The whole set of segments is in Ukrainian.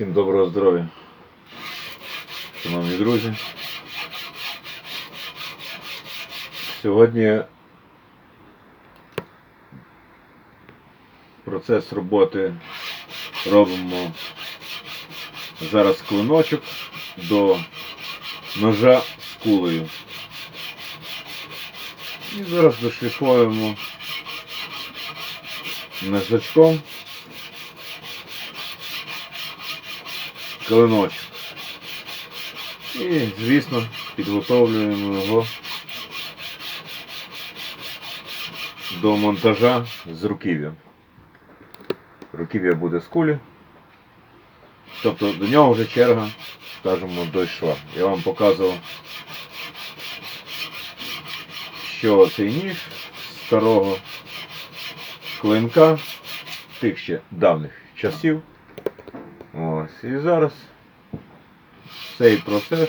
Всім доброго здоров'я, шановні друзі. Сьогодні процес роботи робимо зараз клиночок до ножа з кулею. І зараз дошліфуємо наждачком клиночок. І, звісно, підготовлюємо його до монтажа з руків'ям. Руків'я буде з кулі. Тобто до нього вже черга, скажімо, дійшла. Я вам показував, що цей ніж старого клинка тих ще давніх часів. Ось. І зараз цей процес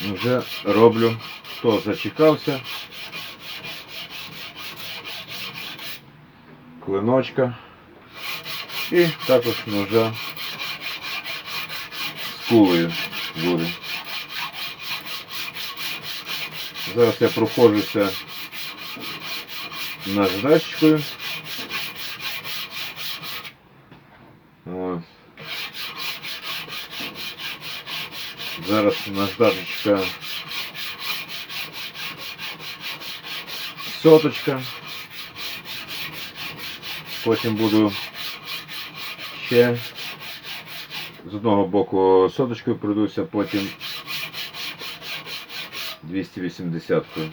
вже роблю, хто зачекався. Клиночка і також ножа з кулею буде. Зараз я проходжуся наждачкою. Ось. Зараз наждачечка соточка. Потім буду ще з одного боку соточкою пройдуся, потім 280 -кою.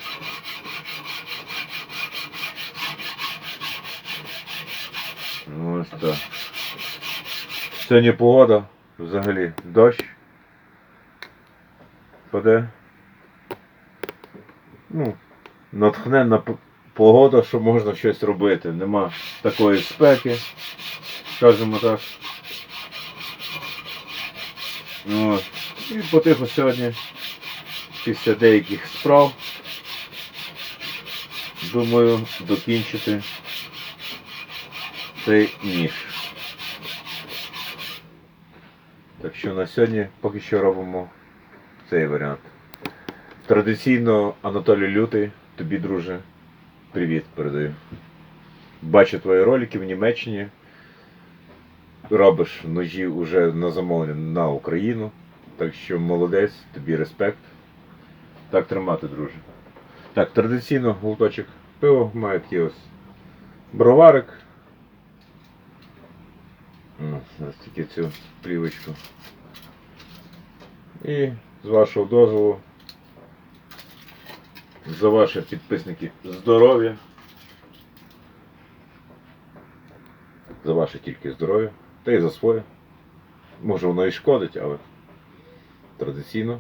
Ось так. Сьогодні погода взагалі дощ. Паде. Ну, натхненна погода, що можна щось робити. Нема такої спеки, скажімо так. От. І потихо сьогодні, після деяких справ, думаю докінчити цей ніж. Так що на сьогодні поки що робимо цей варіант. Традиційно Анатолій Лютий, тобі, друже, привіт передаю. Бачу твої ролики в Німеччині. Робиш ножі вже на замовлення на Україну. Так що молодець, тобі респект. Так тримати, друже. Так, традиційно глоточок пива має такий ось броварик. Ось тільки цю плівочку. І з вашого дозволу за ваші підписники здоров'я. За ваше тільки здоров'я. Та й за своє. Може воно і шкодить, але традиційно.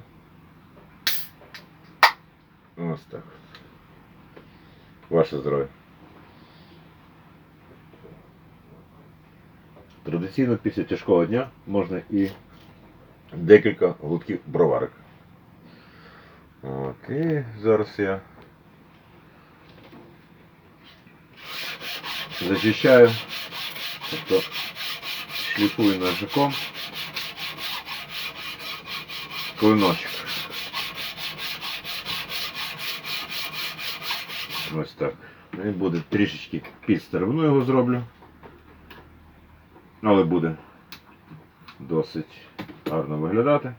Ось так. Ваше здоров'я. Традиційно після тяжкого дня можна і декілька глутків броварик. І зараз я зачищаю, тобто шліфую ножиком клиночок. Ось так. Він буде трішечки під сторону його зроблю. Але буде досить гарно виглядати.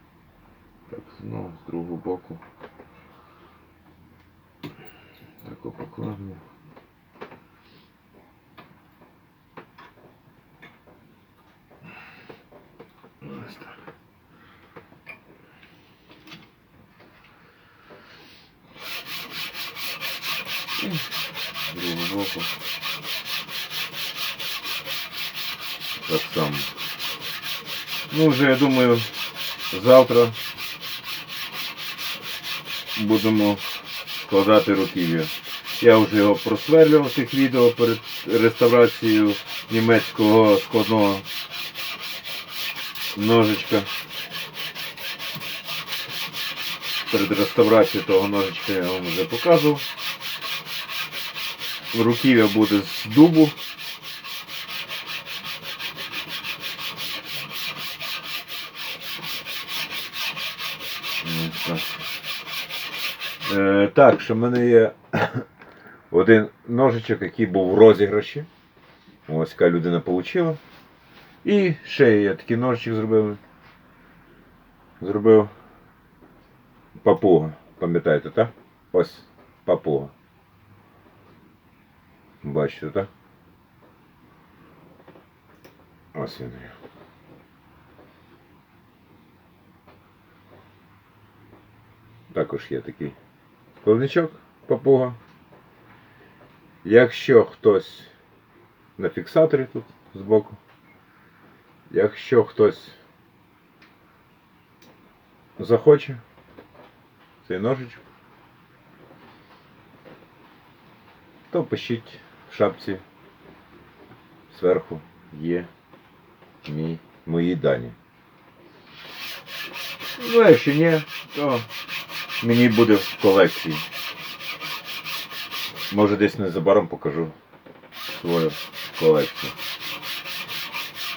Так, ну, з другого боку. Так покладемо. Ось так. З другого боку. Так само. Ну, вже я думаю, завтра будемо складати руків'я. Я вже його просверлював цих відео перед реставрацією німецького складного ножичка. Перед реставрацією того ножичка я вам вже показував. Руків'я буде з дубу. Так. Е, так, що в мене є один ножичок, який був в розіграші. Ось яка людина отримала. І ще я такий ножичок зробив. Зробив папуга. Пам'ятаєте, так? Ось папуга. Бачите, так? Ось він. Також є такий складничок папуга. Якщо хтось на фіксаторі тут збоку, якщо хтось захоче цей ножичок, то пишіть в шапці зверху є мій, мої дані. Ну, якщо ні, то мені буде в колекції. Може десь незабаром покажу свою колекцію.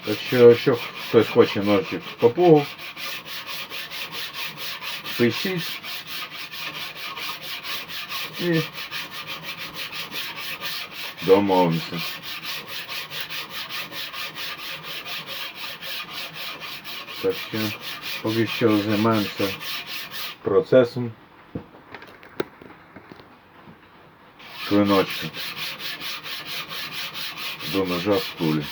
Так що, якщо хтось хоче ножичок папугу, пишіть і домовимося. Так що поки що займаємося процесом клиночка до ножа в кулі.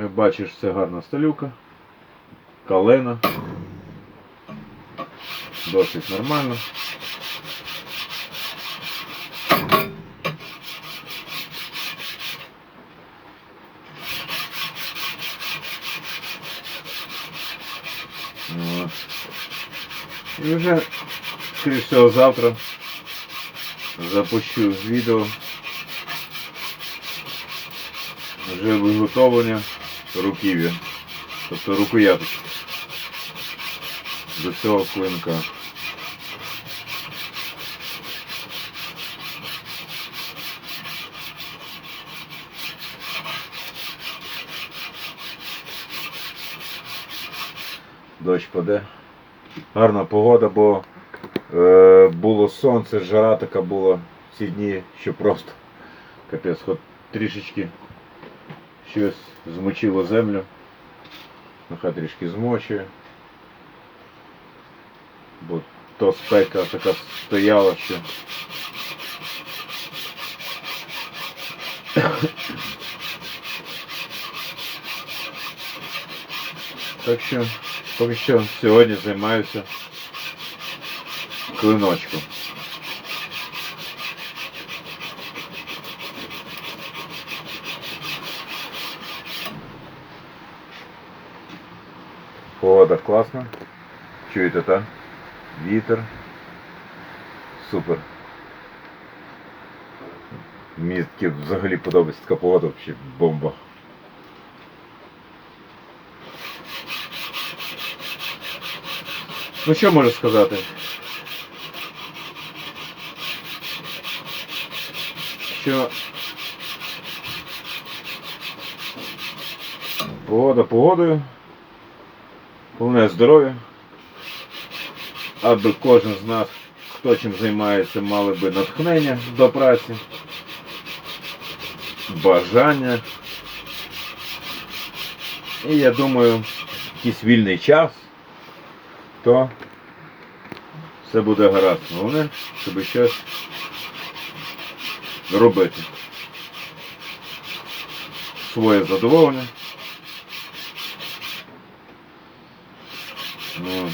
Як Бачиш, це гарна сталюка, калена. Досить нормально. От. І вже, скоріше всього, завтра запущу відео. Вже виготовлення руків'я. Тобто рукояточки до цього клинка. Дощ паде. Гарна погода, бо е, було сонце, жара така була ці дні, що просто капець, хоч трішечки щось змочило землю. Нехай трішки змочує. Бо то спека така стояла, що. Так що поки що сьогодні займаюся клиночком. Погода класна. Чуєте, так? Вітер. Супер. Мені таки взагалі подобається така погода, взагалі бомба. Ну що можу сказати? Що погода погодою. Головне здоров'я. Аби кожен з нас, хто чим займається, мали би натхнення до праці, бажання. І я думаю, якийсь вільний час, то все буде гаразд. Головне, щоб щось робити. Своє задоволення. От.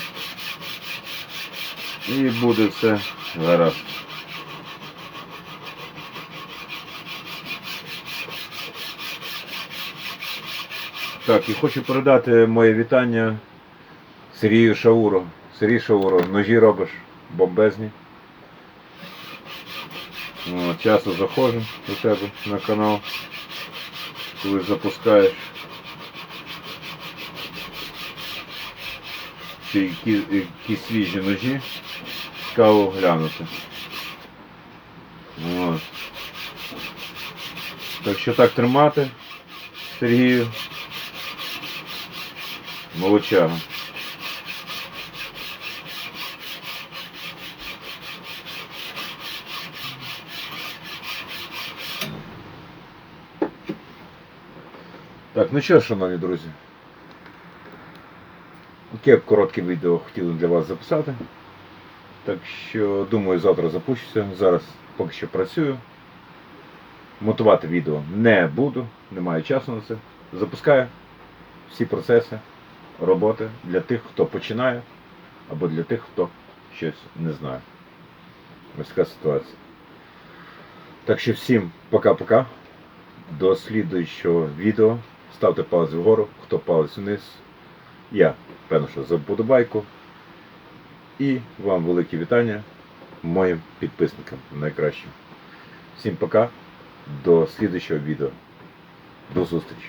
І буде все гаразд. Так, і хочу передати моє вітання Сергію Шауру. Сергій Шауро, ножі робиш бомбезні. От, часто заходжу до тебе на канал, коли запускаєш. Чи які, які свіжі ножі. Цікаво глянути. От. Так що так тримати, Сергію. Молодчага. Так, ну що, шановні друзі. Таке коротке відео хотіли для вас записати. Так що, думаю, завтра запущуся. Зараз поки що працюю. Монтувати відео не буду, немає часу на це. Запускаю всі процеси роботи для тих, хто починає, або для тих, хто щось не знає. Ось така ситуація. Так що всім пока-пока. До слідуючого відео. Ставте палець вгору, хто палець вниз. Я, певно, що за вподобайку. І вам велике вітання моїм підписникам найкращим. Всім пока. До слідчого відео. До зустрічі.